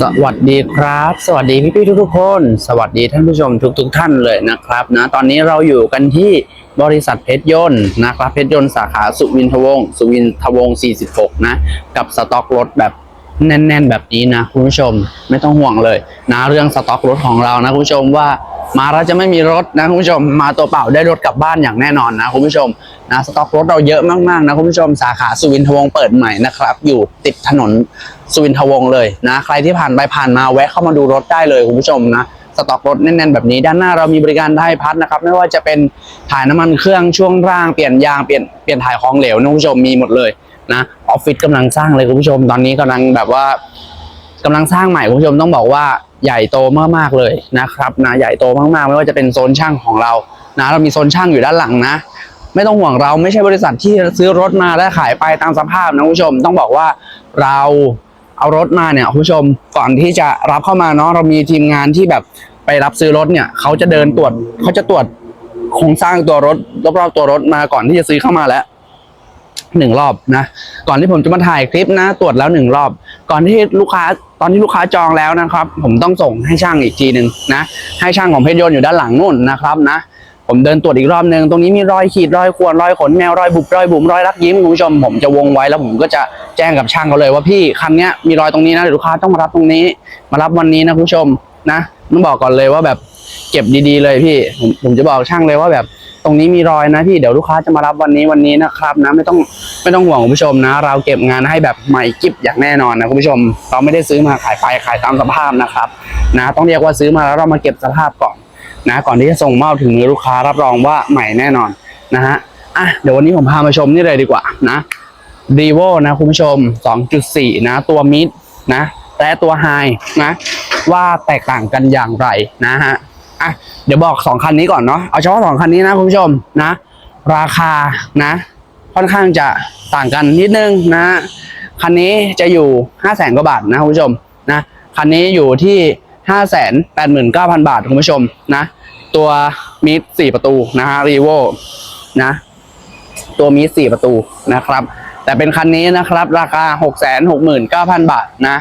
สวัสดีครับ สวัสดีพี่ๆทุกๆคน สวัสดีท่านผู้ชมทุกๆท่านเลยนะครับนะตอนนี้เราอยู่กันที่บริษัทเพชรยนต์นะครับเพชรยนต์สาขาสุวินทวงศ์สุวินทวงศ์46 นะ กับสต็อกรถแบบแน่น ๆ แบบนี้นะคุณผู้ชมไม่ต้องห่วงเลยนะเรื่องสต็อกรถของเรานะคุณผู้ชมว่ามาแล้วจะไม่มีรถนะคุณผู้ชมมาตัวเปล่าได้รถกลับบ้านอย่างแน่นอนนะคุณผู้ชมนะสต็อกรถเราเยอะมากๆนะคุณผู้ชมสาขาสุวินทวงศ์เปิดใหม่นะครับ อยู่ติดถนน สุวินทวงศ์เลยนะ ใครที่ผ่านไปผ่านมาแวะเข้ามาดูรถได้เลยคุณผู้ชมนะสต็อกรถแน่นๆแบบนี้ด้านหน้าเรามีบริการได้พัดนะครับไม่ว่าจะเป็นถ่ายน้ำมันเครื่องช่วงล่างเปลี่ยนยางเปลี่ยนเปลี่ยนถ่ายของเหลวนะคุณผู้ชมมีหมดเลยนะออฟฟิศกำลังสร้างเลยคุณผู้ชมตอนนี้กำลังแบบว่ากำลังสร้างใหม่คุณผู้ชมต้องบอกว่าใหญ่โตมากๆเลยนะครับนะใหญ่โตมากๆ ไม่ว่าจะเป็นโซนช่างของเรานะเรามีโซนช่างอยู่ด้านหลังนะ ไม่ต้องห่วงเราไม่ใช่บริษัทที่ซื้อรถมาแล้วขายไปตามสภาพนะคุณผู้ชมต้องบอกว่าเรา เอารถมาเนี่ยคุณผู้ชมก่อนที่จะรับเข้ามาเนาะเรามีทีมงานที่แบบไปรับซื้อรถเนี่ยเขาจะเดินตรวจเขาจะตรวจโครงสร้างตัวรถรอบๆตัวรถมาก่อนที่จะซื้อเข้ามาแล้วหนึ่งรอบนะก่อนที่ผมจะมาถ่ายคลิปนะ ตรวจแล้วหนึ่งรอบ ก่อนที่ลูกค้าตอนที่ลูกค้าจองแล้วนะครับ ผมต้องส่งให้ช่างอีกทีหนึ่งนะ ให้ช่างของเพชรยนต์อยู่ด้านหลังนู่นนะครับนะ ผมเดินตรวจอีกรอบหนึ่งตรงนี้มีรอยขีดรอยข่วนรอยขนแมวรอยบุบรอยบุ๋มรอยรักยิ้มคุณผู้ชมผมจะวงไว้แล้วผมก็จะแจ้งกับช่างเขาเลยว่าพี่คันนี้มีรอยตรงนี้นะเดี๋ยวลูกค้าต้องมารับตรงนี้ มารับวันนี้นะคุณผู้ชมนะต้องบอกก่อนเลยว่าแบบเก็บดีๆเลยพี่ผมผมจะบอกช่างเลยว่าแบบตรงนี้มีรอยนะพี่เดี๋ยวลูกค้าจะมารับวันนี้วันนี้นะครับนะไม่ต้องไม่ต้องห่วงคุณผู้ชมนะ เราเก็บงานให้แบบใหม่กิบอย่างแน่นอนนะคุณผู้ชม เราไม่ได้ซื้อมาขายไปขายตามสภาพนะครับนะต้องเรียกว่าซื้อมาแล้วเรามาเก็บสภาพก่อน นะก่อนที่จะส่งมอบถึงมือลูกค้ารับรองว่าใหม่แน่นอนนะฮะอะเดี๋ยววันนี้ผมพามาชมนี่เลยดีกว่านะรีโวนะคุณผู้ชม 2.4 นะ ตัวมิดนะและตัวไฮนะว่าแตกต่างกันอย่างไรนะฮะอะเดี๋ยวบอก 2 คันนี้ก่อนเนาะเอาเฉพาะ2คันนี้นะคุณผู้ชมนะ ราคานะ ค่อนข้างจะต่างกันนิดนึงนะคันนี้จะอยู่ 5 0 0แสนกว่าบาทนะคุณผู้ชมนะคันนี้อยู่ที่ 5 8 9 0 0 0 บาทคุณผู้ชมนะ ตัวมิด4ประตูนะฮะรีโวนะ ตัวมิด4ประตูนะครับ แต่เป็นคันนี้นะครับ ราคา 6 6 9 0 0 0 บาทนะ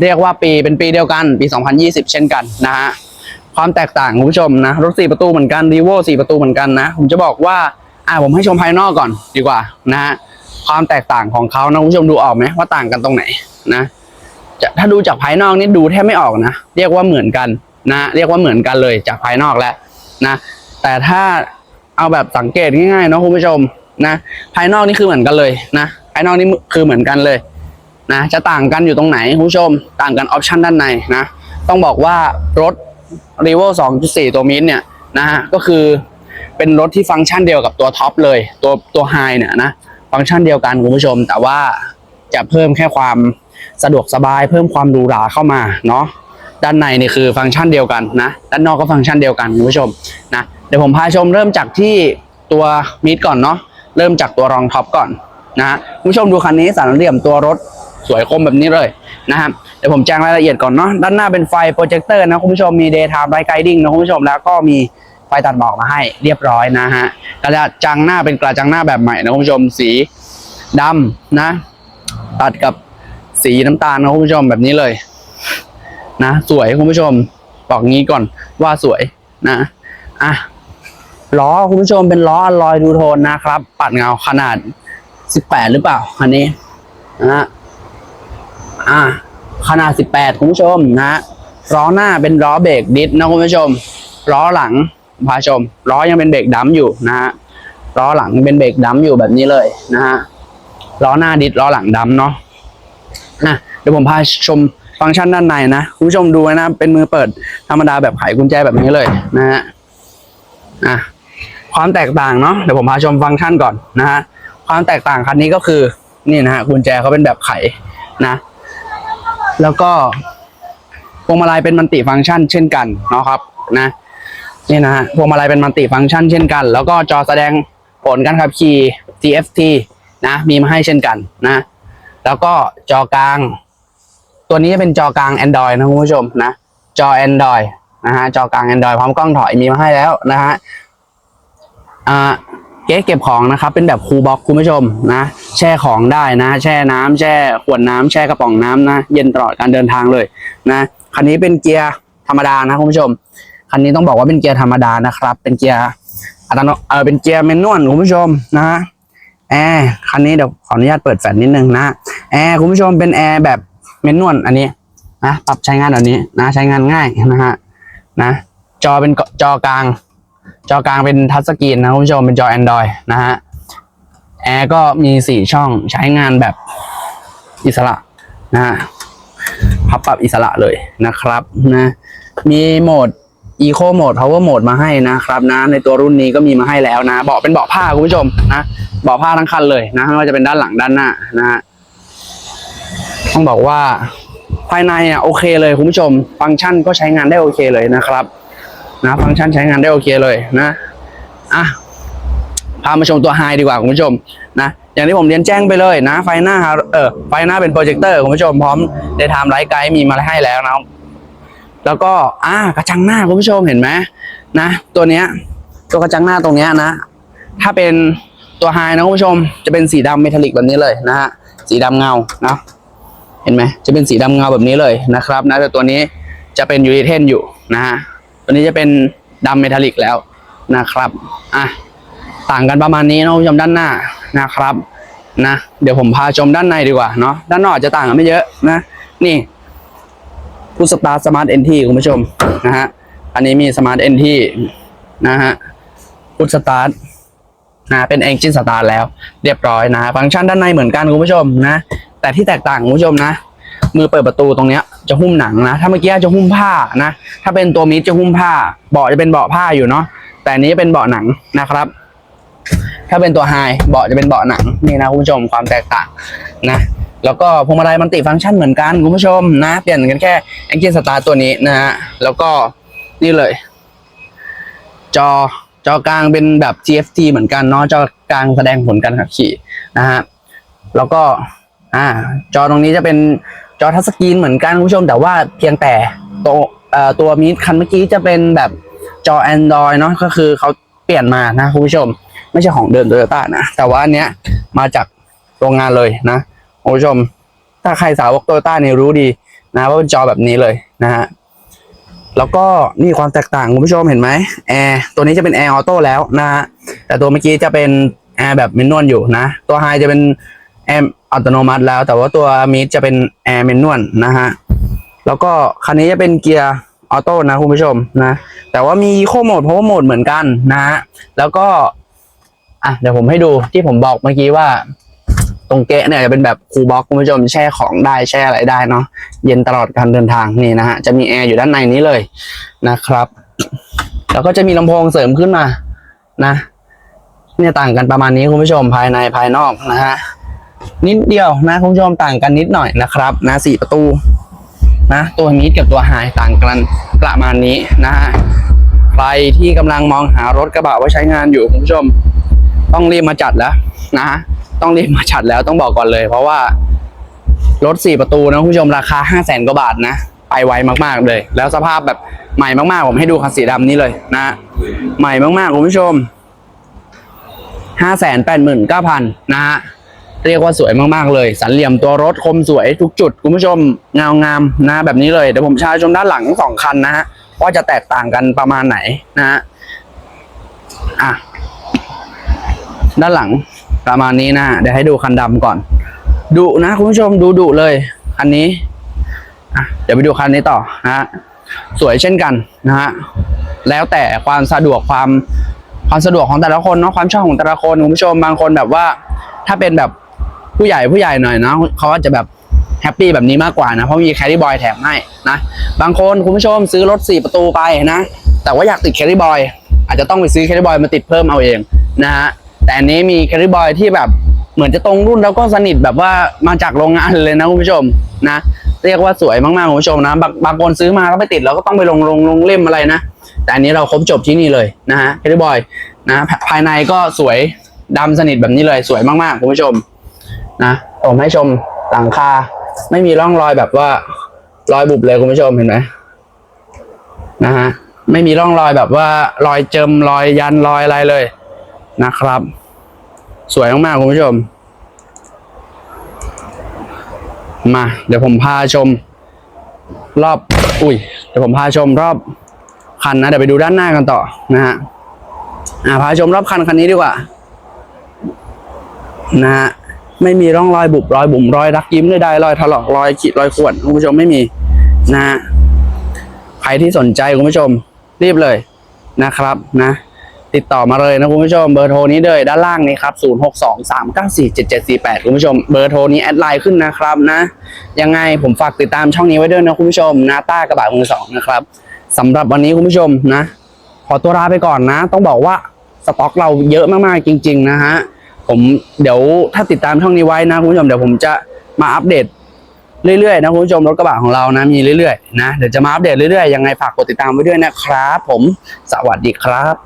เรียกว่าปีเป็นปีเดียวกันปี 2020 เช่นกันนะฮะความแตกต่างคุณผู้ชมนะรถ 4 ประตูเหมือนกันรีโว4ประตูเหมือนกันนะผมจะบอกว่าอ่าผมให้ชมภายนอกก่อนดีกว่านะฮะความแตกต่างของเขานะคุณผู้ชมดูออกไหมว่าต่างกันตรงไหนนะ จะถ้าดูจากภายนอกนี่ดูแทบไม่ออกนะ เรียกว่าเหมือนกันนะ เรียกว่าเหมือนกันเลยจากภายนอกแล้วนะ แต่ถ้าเอาแบบสังเกตง่ายๆเนาะคุณผู้ชมนะ ภายนอกนี่คือเหมือนกันเลยนะภายนอกนี่คือเหมือนกันเลยนะจะต่างกันอยู่ตรงไหนคุณผู้ชม ต่างกันออปชันด้านในนะ ต้องบอกว่ารถ r e v o 2.4 ตัวมินเนี่ยนะฮะก็คือเป็นรถที่ฟังก์ชันเดียวกับตัวท็อปเลยตัวตัวไฮเนี่ยนะ ฟังก์ชันเดียวกันคุณผู้ชม แต่ว่าจะเพิ่มแค่ความ สะดวกสบายเพิ่มความหรูหราเข้ามาเนาะด้านในนี่คือฟังก์ชันเดียวกันนะ ด้านนอกก็ฟังก์ชันเดียวกันคุณผู้ชมนะเดี๋ยวผมพาชมเริ่มจากที่ตัวมิดก่อนเนาะเริ่มจากตัวรองท็อปก่อนนะฮะคุณผู้ชมดูคันนี้สามเหลี่ยมตัวรถสวยคมแบบนี้เลยนะครับเดี๋ยวผมแจ้งรายละเอียดก่อนเนาะด้านหน้าเป็นไฟโปรเจคเตอร์นะคุณผู้ชมมี daytime light guiding นะคุณผู้ชมแล้วก็มีไฟตัดหมอกมาให้เรียบร้อยนะฮะกระจังหน้าเป็นกระจังหน้าแบบใหม่นะคุณผู้ชมสีดำนะ ตัดกับ สีน้ำตาลนะคุณผู้ชมแบบนี้เลย นะ สวยคุณผู้ชม บอกงี้ก่อนว่าสวยนะอะล้อคุณผู้ชมเป็นล้ออลลอยดูโทนนะครับ ปัดเงาขนาด18หรือเปล่าคันนี้นะฮะอะขนาด18คุณผู้ชมนะฮะล้อหน้าเป็นล้อเบรกดิสนะคุณผู้ชมล้อหลังพาชมล้อยังเป็นเบรกดัมอยู่นะฮะล้อหลังเป็นเบรกดัมอยู่แบบนี้เลยนะฮะล้อหน้าดิสล้อหลังดัมเนาะ นะเดี๋ยวผมพาชมฟังก์ชันด้านในนะคุณผู้ชมดูนะเป็นมือเปิดธรรมดาแบบไขกุญแจแบบนี้เลยนะฮะอะความแตกต่างเนาะเดี๋ยวผมพาชมฟังก์ชันก่อนนะฮะความแตกต่างคันนี้ก็คือนี่นะฮะกุญแจเขาเป็นแบบไขนะ แล้วก็พวงมาลัยเป็นมัลติฟังก์ชัน เช่นกันเนาะครับนะนี่นะฮะพวงมาลัยเป็นมัลติฟังก์ชันเช่นกัน แล้วก็จอแสดงผลการขับขี่ TFT นะมีมาให้เช่นกันนะ แล้วก็จอกลาง ตัวนี้จะเป็นจอกลาง Android นะคุณผู้ชมนะ จอ Android นะฮะ จอกลาง Android พร้อมกล้องถอยมีมาให้แล้วนะฮะอ่าเก๊เก็บของนะครับ เป็นแบบคูลบ็อกคุณผู้ชมนะ แช่ของได้นะ แช่น้ำแช่ขวดน้ำแช่กระป๋องน้ำนะ เย็นตลอดการเดินทางเลยนะคันนี้เป็นเกียร์ธรรมดานะคุณผู้ชมคันนี้ต้องบอกว่าเป็นเกียร์ธรรมดานะครับ เป็นเกียร์อัตโนเออเป็นเกียร์แมนนวลคุณผู้ชมนะฮะ แอร์คันนี้เดี๋ยวขออนุญาตเปิดแฟลชนิดนึงนะแอร์คุณผู้ชมเป็นแอร์แบบแมนนวลอันนี้นะปรับใช้งานแบบนี้นะใช้งานง่ายนะฮะนะจอเป็นจอกลาง จอกลางเป็นทัชสกรีนนะคุณผู้ชมเป็นจอ Android นะฮะแอร์ก็มีสี่ช่องใช้งานแบบอิสระนะฮะพับปรับอิสระเลยนะครับนะมีโหมด Eco Mode Power Mode มาให้นะครับนะ ในตัวรุ่นนี้ก็มีมาให้แล้วนะเบาะเป็นเบาะผ้าคุณผู้ชมนะเบาะผ้าทั้งคันเลยนะไม่ว่าจะเป็นด้านหลังด้านหน้านะฮะต้องบอกว่าภายในอะโอเคเลยคุณผู้ชม ฟังก์ชันก็ใช้งานได้โอเคเลยนะครับ นะ ฟังก์ชันใช้งานได้โอเคเลยนะอะพามาชมตัวไฮดีกว่าคุณผู้ชมนะอย่างที่ผมเรียนแจ้งไปเลยนะ ไฟหน้าเออไฟหน้าเป็นโปรเจคเตอร์คุณผู้ชมพร้อมได้ทำไลท์ไกด์มีมาให้แล้วนะ แล้วก็อ่ากระจังหน้าคุณผู้ชมเห็นไหมนะตัวเนี้ยตัวกระจังหน้าตรงเนี้ยนะ ถ้าเป็นตัวไฮนะคุณผู้ชมจะเป็นสีดำเมทัลลิกแบบนี้เลยนะฮะสีดำเงานะเห็นไหมจะเป็นสีดำเงาแบบนี้เลยนะครับนะแต่ตัวนี้จะเป็นยูริเทนอยู่นะฮะตัวนี้จะเป็นดำเมทัลลิกแล้วนะครับอะต่างกันประมาณนี้นะคุณผู้ชมด้านหน้านะครับนะเดี๋ยวผมพาชมด้านในดีกว่าเนาะด้านนอกอาจะต่างกันไม่เยอะนะนี่ พุทสตาร์สมาร์ทเอนทีคุณผู้ชมนะฮะอันนี้มีสมาร์ทเอนทีนะฮะพุทสตาร์นะเป็นเอนจินสตาร์แล้ว เรียบร้อยนะฟังก์ชันด้านในเหมือนกันคุณผู้ชมนะ แต่ที่แตกต่างคุณผู้ชมนะ มือเปิดประตูตรงเนี้ยจะหุ้มหนังนะ ถ้าเมื่อกี้จะหุ้มผ้านะ ถ้าเป็นตัวมิดจะหุ้มผ้า เบาะจะเป็นเบาะผ้าอยู่เนาะแต่อันนี้เป็นเบาะหนังนะครับ ถ้าเป็นตัวไฮเบาะจะเป็นเบาะหนังนี่นะคุณผู้ชมความแตกต่างนะ แล้วก็พวงมาลัยมันติฟังก์ชันเหมือนกันคุณผู้ชมนะ เปลี่ยนกันแค่ Engine Start ตัวนี้นะฮะแล้วก็นี่เลย จอจอกลางเป็นแบบ GFT เหมือนกันเนาะจอกลางแสดงผลการขับขี่นะฮะแล้วก็อ่าจอตรงนี้จะเป็นจอทัชสกรีนเหมือนกันคุณผู้ชม แต่ว่าเพียงแต่ตัวเอ่อตัวมิดคันเมื่อกี้จะเป็นแบบจอ Android เนาะก็คือเขาเปลี่ยนมานะคุณผู้ชม ไม่ใช่ของเดิมโตโยต้านะ แต่ว่าอันเนี้ยมาจากโรงงานเลยนะ คุณผู้ชม ถ้าใครสาวกโตโยต้าเนี่ยรู้ดีนะว่าเป็นจอแบบนี้เลยนะฮะแล้วก็นี่ความแตกต่างคุณผู้ชมเห็นไหมแอร์ตัวนี้จะเป็นแอร์ออโต้แล้วนะฮะแต่ตัวเมื่อกี้จะเป็นแอร์แบบเมนนวลอยู่นะ ตัวไฮจะเป็นแอร์อัตโนมัติแล้ว แต่ว่าตัวมิดจะเป็นแอร์เมนนวลนะฮะแล้วก็คันนี้จะเป็นเกียร์ออโต้นะคุณผู้ชมนะ แต่ว่ามีโคโหมดเพราะว่าโหมดเหมือนกันนะฮะแล้วก็อะเดี๋ยวผมให้ดูที่ผมบอกเมื่อกี้ว่า ตรงเกะเนี่ยจะเป็นแบบคูลบ็อกคุณผู้ชมแช่ของได้แช่อะไรได้เนาะเย็นตลอดการเดินทางนี่นะฮะจะมีแอร์อยู่ด้านในนี้เลยนะครับ แล้วก็จะมีลำโพงเสริมขึ้นมานะ เนี่ยต่างกันประมาณนี้คุณผู้ชมภายในภายนอกนะฮะนิดเดียวนะคุณผู้ชมต่างกันนิดหน่อยนะครับ นะสี่ประตู นะ ตัวมิดกับตัวไฮต่างกันประมาณนี้นะฮะใครที่กำลังมองหารถกระบะไว้ใช้งานอยู่คุณผู้ชม ต้องรีบมาจัดแล้วนะต้องรีบมาจัดแล้วต้องบอกก่อนเลย เพราะว่ารถสี่ประตูนะคุณผู้ชมราคาห้าแสนกว่าบาทนะไปไวมากๆเลย แล้วสภาพแบบใหม่มากๆ ผมให้ดูคันสีดำนี้เลยนะใหม่มากๆคุณผู้ชมห้าแสนแปดหมื่นเก้าพันนะฮะเรียกว่าสวยมากๆเลย สันเหลี่ยมตัวรถคมสวยทุกจุด คุณผู้ชมเงางามนะแบบนี้เลยเดี๋ยวผมชาชมด้านหลังสองคันนะฮะว่าจะแตกต่างกันประมาณไหนนะฮะอะ ด้านหลังประมาณนี้นะเดี๋ยวให้ดูคันดำก่อนดุนะคุณผู้ชมดูดุเลยคันนี้อะเดี๋ยวไปดูคันนี้ต่อนะฮะสวยเช่นกันนะฮะแล้วแต่ความสะดวกความความสะดวกของแต่ละคนเนาะความชอบของแต่ละคนคุณผู้ชมบางคนแบบว่า ถ้าเป็นแบบผู้ใหญ่ผู้ใหญ่หน่อยนะเขาก็จะแบบแฮปปี้แบบนี้มากกว่านะ เพราะมีแคดดี้บอยแถมให้นะบางคนคุณผู้ชมซื้อรถสี่ประตูไปนะ แต่ว่าอยากติดแคดดี้บอยอาจจะต้องไปซื้อแคดดี้บอยมาติดเพิ่มเอาเองนะฮะ แต่อันนี้มีแคริบอยที่แบบเหมือนจะตรงรุ่นแล้วก็สนิทแบบว่ามาจากโรงงานเลยนะคุณผู้ชมนะ เรียกว่าสวยมากๆคุณผู้ชมนะ บางบางคนซื้อมาแล้วไม่ติดแล้วก็ต้องไปลงลงลงเล่มอะไรนะ แต่อันนี้เราครบจบที่นี่เลยนะฮะแคริบอยนะภายในก็สวยดำสนิทแบบนี้เลยสวยมากๆคุณผู้ชมนะผมให้ชมหลังคาไม่มีร่องรอยแบบว่ารอยบุบเลยคุณผู้ชมเห็นไหมนะฮะไม่มีร่องรอยแบบว่ารอยเจิมรอยยันรอยอะไรเลย นะครับ สวยมากๆคุณผู้ชม มา เดี๋ยวผมพาชม รอบ อุ้ยเดี๋ยวผมพาชมรอบคันนะ เดี๋ยวไปดูด้านหน้ากันต่อนะฮะอ่าพาชมรอบคันคันนี้ดีกว่า นะฮะไม่มีร่องรอยบุบรอยบุ๋มรอยรักยิ้มใดๆรอยถลอกรอยขีดรอยข่วนคุณผู้ชมไม่มีนะฮะใครที่สนใจคุณผู้ชมรีบเลยนะครับนะ ติดต่อมาเลยนะคุณผู้ชมเบอร์โทรนี้เลยด้านล่างนี้ครับ 0 6 2 3 9 4 7 7 4 8 คุณผู้ชมเบอร์โทรนี้แอดไลน์ขึ้นนะครับนะ ยังไงผมฝากติดตามช่องนี้ไว้ด้วยนะคุณผู้ชมนาต้ากระบะมือสองนะครับสำหรับวันนี้คุณผู้ชมนะ ขอตัวลาไปก่อนนะ ต้องบอกว่าสต็อกเราเยอะมากๆจริง ๆ นะฮะผมเดี๋ยวถ้าติดตามช่องนี้ไว้นะคุณผู้ชมเดี๋ยวผมจะมาอัปเดตเรื่อยๆนะคุณผู้ชมรถกระบะของเรานะมีเรื่อยๆนะเดี๋ยวจะมาอัปเดตเรื่อยๆยังไงฝากกดติดตามไว้ด้วยนะครับ ผมสวัสดีครับ